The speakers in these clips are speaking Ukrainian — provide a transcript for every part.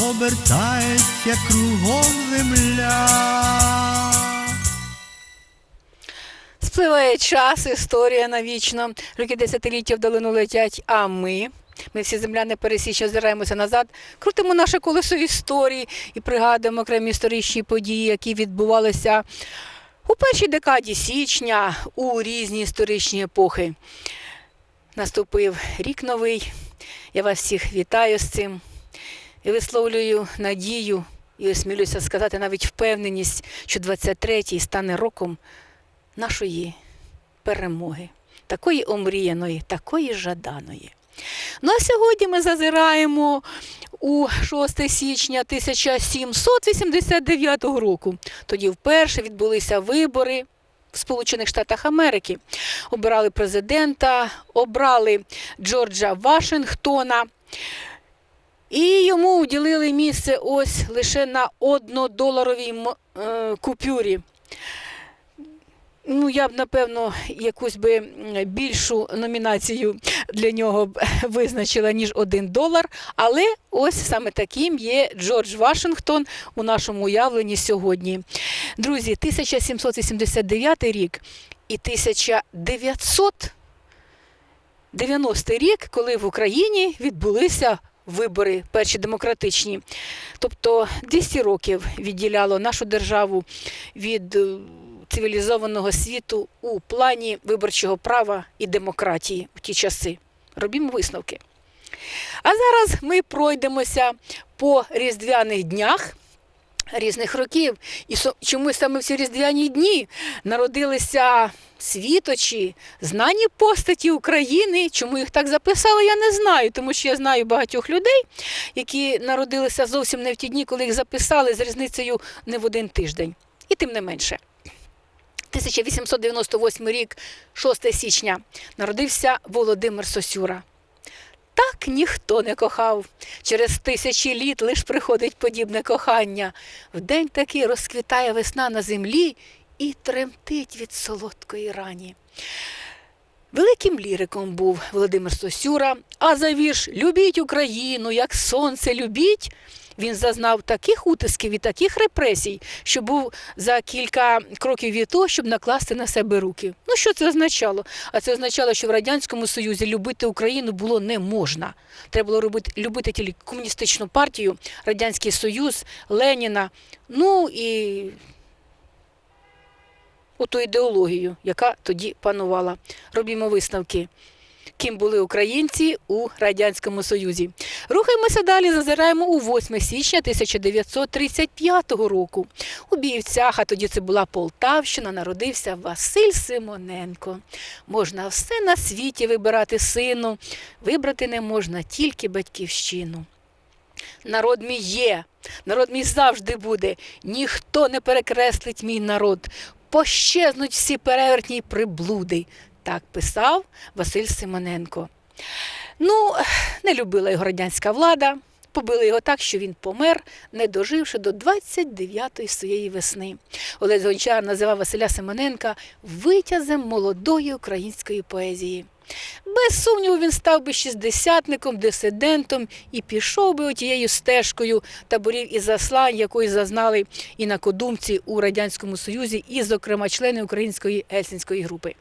обертається кругом земля. Спливає час, історія навічно, роки десятиліття вдалину летять, а ми. Ми всі земляни пересічні озираємося назад, крутимо наше колесо історії і пригадуємо окремі історичні події, які відбувалися у першій декаді січня у різні історичні епохи. Наступив рік новий. Я вас всіх вітаю з цим і висловлюю надію і осмілюся сказати навіть впевненість, що 23-й стане роком нашої перемоги, такої омріяної, такої жаданої. Ну а сьогодні ми зазираємо у 6 січня 1789 року. Тоді вперше відбулися вибори в Сполучених Штатах Америки. Обирали президента, обрали Джорджа Вашингтона. І йому уділили місце ось лише на однодоларовій е, купюрі. Ну, я б, напевно, якусь би більшу номінацію для нього визначила, ніж один долар. Але ось саме таким є Джордж Вашингтон у нашому уявленні сьогодні. Друзі, 1789 рік і 1990 рік, коли в Україні відбулися вибори перші демократичні. Тобто 200 років відділяло нашу державу від е, цивілізованого світу у плані виборчого права і демократії у ті часи. Робімо висновки. А зараз ми пройдемося по різдвяних днях різних років. І чомусь саме в ці різдвяні дні народилися світочі, знані постаті України. Чому їх так записали, я не знаю, тому що я знаю багатьох людей, які народилися зовсім не в ті дні, коли їх записали з різницею не в один тиждень. І тим не менше. 1898 рік, 6 січня, народився Володимир Сосюра. Так ніхто не кохав. Через тисячі літ лиш приходить подібне кохання. Вдень таки розквітає весна на землі і тремтить від солодкої рані. Великим ліриком був Володимир Сосюра, а за вірш Любіть Україну, як сонце любіть. Він зазнав таких утисків і таких репресій, що був за кілька кроків від того, щоб накласти на себе руки. Ну що це означало? А це означало, що в Радянському Союзі любити Україну було не можна. Треба було робити, любити тільки комуністичну партію, Радянський Союз, Леніна, ну і оту ідеологію, яка тоді панувала. Робімо висновки. Ким були українці у Радянському Союзі. Рухаємося далі, зазираємо у 8 січня 1935 року. У Біївцях, а тоді це була Полтавщина, народився Василь Симоненко. Можна все на світі вибирати сину, вибрати не можна тільки батьківщину. Народ мій є, народ мій завжди буде. Ніхто не перекреслить мій народ. Пощезнуть всі перевертні приблуди. Так писав Василь Симоненко. Ну, не любила його радянська влада. Побили його так, що він помер, не доживши до 29-ї своєї весни. Олег Гончар називав Василя Симоненка витязем молодої української поезії. Без сумніву, він став би шістдесятником, дисидентом і пішов би отією стежкою таборів і заслань, якої зазнали інакодумці у Радянському Союзі, і, зокрема, члени української ельсінської групи.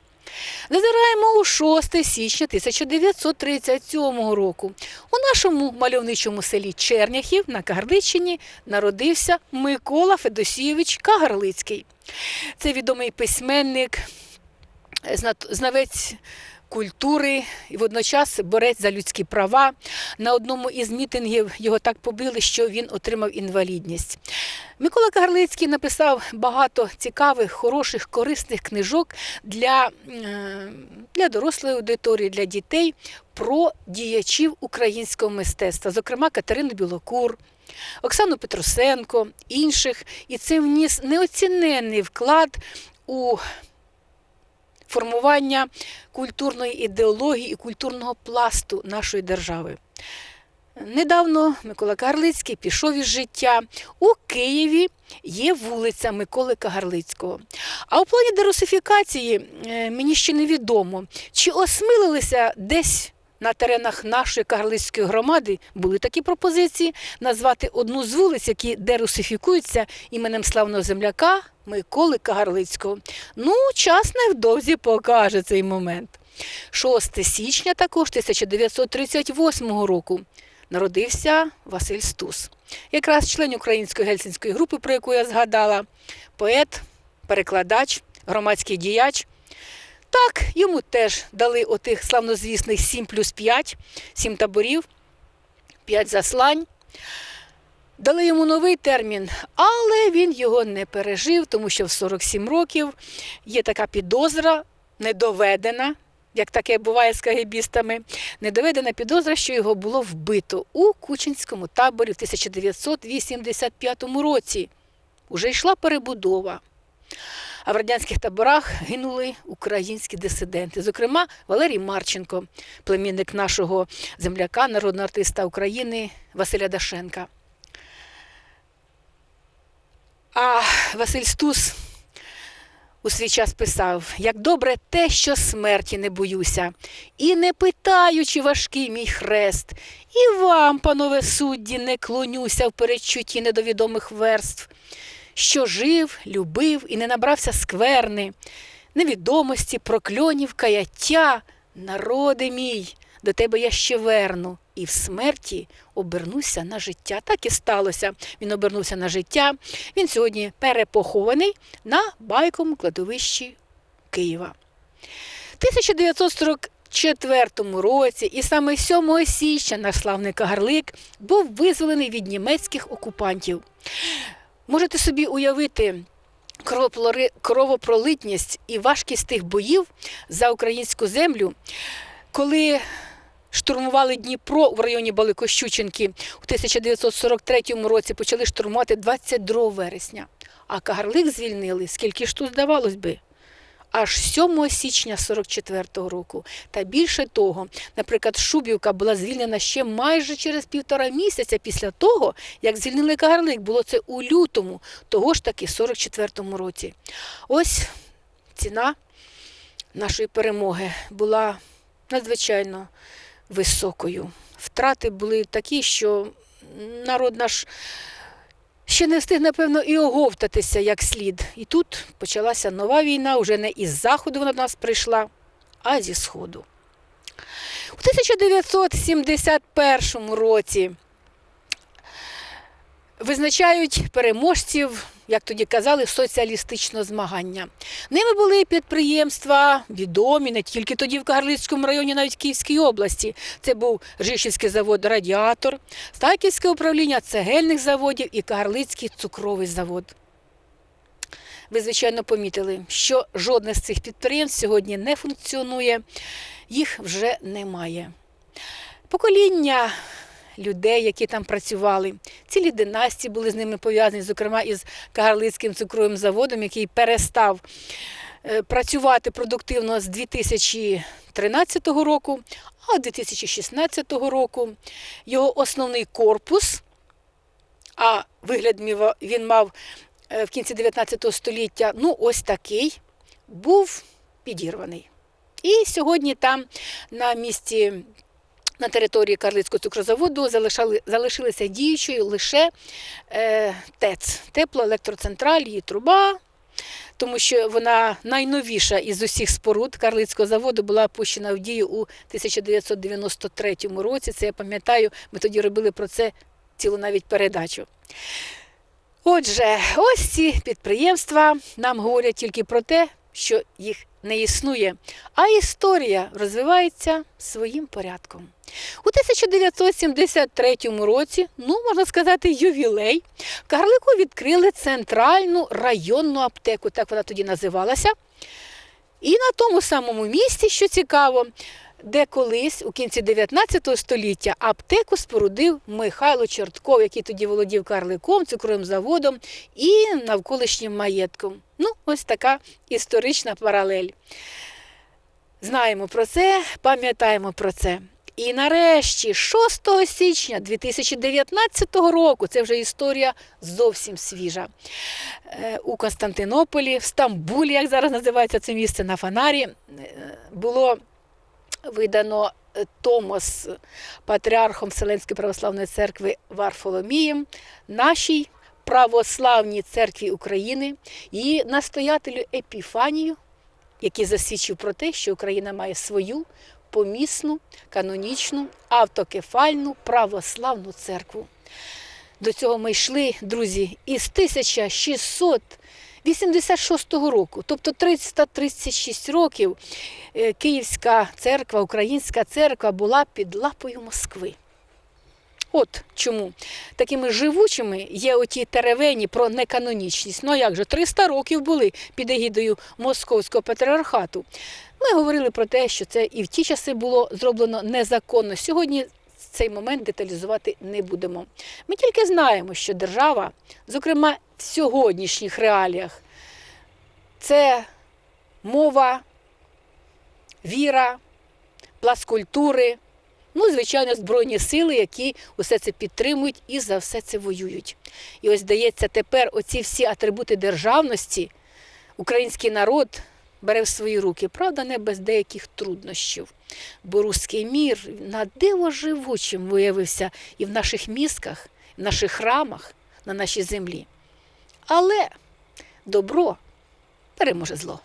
Зазираємо у 6 січня 1937 року. У нашому мальовничому селі Черняхів на Кагарличині народився Микола Федосійович Кагарлицький. Це відомий письменник, знавець культури і водночас борець за людські права. На одному із мітингів його так побили, що він отримав інвалідність. Микола Кагарлицький написав багато цікавих, хороших, корисних книжок для, для дорослої аудиторії, для дітей про діячів українського мистецтва, зокрема Катерину Білокур, Оксану Петросенко, інших, і це вніс неоціненний вклад у формування культурної ідеології і культурного пласту нашої держави. Недавно Микола Кагарлицький пішов із життя. У Києві є вулиця Миколи Кагарлицького. А у плані дерусифікації е, мені ще невідомо, чи осмилилися десь на теренах нашої Кагарлицької громади були такі пропозиції назвати одну з вулиць, які дерусифікуються іменем славного земляка Миколи Кагарлицького. Ну, час невдовзі покаже цей момент. 6 січня також 1938 року народився Василь Стус, якраз член української гельсінської групи, про яку я згадала, поет, перекладач, громадський діяч. Так, йому теж дали отих славнозвісних 7 плюс 5, 7 таборів, 5 заслань. Дали йому новий термін, але він його не пережив, тому що в 47 років є така підозра, недоведена, як таке буває з кагебістами, недоведена підозра, що його було вбито у Кучинському таборі в 1985 році. Уже йшла перебудова. А в радянських таборах гинули українські дисиденти, зокрема Валерій Марченко, племінник нашого земляка, народного артиста України Василя Дашенка. А Василь Стус у свій час писав: як добре те, що смерті не боюся, і не питаю, чи важкий мій хрест, і вам, панове судді, не клонюся в передчутті недовідомих верств, що жив, любив і не набрався скверни, невідомості, прокльонів, каяття, народи мій, до тебе я ще верну. І в смерті обернуся на життя. Так і сталося. Він обернувся на життя. Він сьогодні перепохований на байковому кладовищі Києва. 1944 році, і саме 7 січня наш славний Кагарлик був визволений від німецьких окупантів. Можете собі уявити кровопролитність і важкість тих боїв за українську землю, коли штурмували Дніпро в районі Баликощученки у 1943 році, почали штурмувати 22 вересня. А Кагарлик звільнили, скільки ж тут здавалось би? Аж 7 січня 44-го року. Та більше того, наприклад, Шубівка була звільнена ще майже через півтора місяця після того, як звільнили Кагарлик. Було це у лютому, того ж таки 44-му році. Ось ціна нашої перемоги була надзвичайно високою. Втрати були такі, що народ наш ще не встиг, напевно, і оговтатися як слід. І тут почалася нова війна, вже не із заходу вона до нас прийшла, а зі сходу. У 1971 році визначають переможців, як тоді казали, соціалістичного змагання. Ними були підприємства відомі не тільки тоді в Кагарлицькому районі, навіть в Київській області. Це був Жишівський завод Радіатор, Стаківське управління цегельних заводів і Кагарлицький цукровий завод. Ви, звичайно, помітили, що жодне з цих підприємств сьогодні не функціонує, їх вже немає. Покоління людей, які там працювали, цілі династії були з ними пов'язані, зокрема із Кагарлицьким цукровим заводом, який перестав е, працювати продуктивно з 2013 року, а 2016 року його основний корпус, а вигляд він мав е, в кінці 19 століття, ну ось такий, був підірваний. І сьогодні там на місці на території Карлицького цукрозаводу залишали, залишилися діючою лише е, ТЕЦ, теплоелектроцентраль, її труба, тому що вона найновіша із усіх споруд Карлицького заводу була пущена в дію у 1993 році. Це я пам'ятаю, ми тоді робили про це цілу навіть передачу. Отже, ось ці підприємства нам говорять тільки про те, що їх не існує, а історія розвивається своїм порядком. У 1973 році, ну можна сказати, ювілей, Карлику відкрили центральну районну аптеку, так вона тоді називалася. І на тому самому місці, що цікаво, де колись у кінці 19 століття аптеку спорудив Михайло Чортков, який тоді володів карликом, цукровим заводом і навколишнім маєтком. Ну, ось така історична паралель. Знаємо про це, пам'ятаємо про це. І нарешті, 6 січня 2019 року, це вже історія зовсім свіжа. Е, У Константинополі, в Стамбулі, як зараз називається це місце на Фанарі, е, було видано е, Томос патріархом Вселенської православної церкви Варфоломієм нашій православній церкві України і настоятелю Епіфанію, який засвідчив про те, що Україна має свою помісну, канонічну, автокефальну православну церкву. До цього ми йшли, друзі, із 1686 року, тобто 336 років, е, Київська церква, Українська церква була під лапою Москви. От чому такими живучими є оті теревені про неканонічність. Ну а як же 300 років були під егідою Московського патріархату. Ми говорили про те, що це і в ті часи було зроблено незаконно. Сьогодні цей момент деталізувати не будемо. Ми тільки знаємо, що держава, зокрема в сьогоднішніх реаліях, це мова, віра, пласт культури, ну, звичайно, збройні сили, які усе це підтримують і за все це воюють. І ось здається, тепер оці всі атрибути державності український народ бере в свої руки, правда, не без деяких труднощів. Бо руський мір на диво живучим виявився і в наших мізках, в наших храмах, на нашій землі. Але добро переможе зло.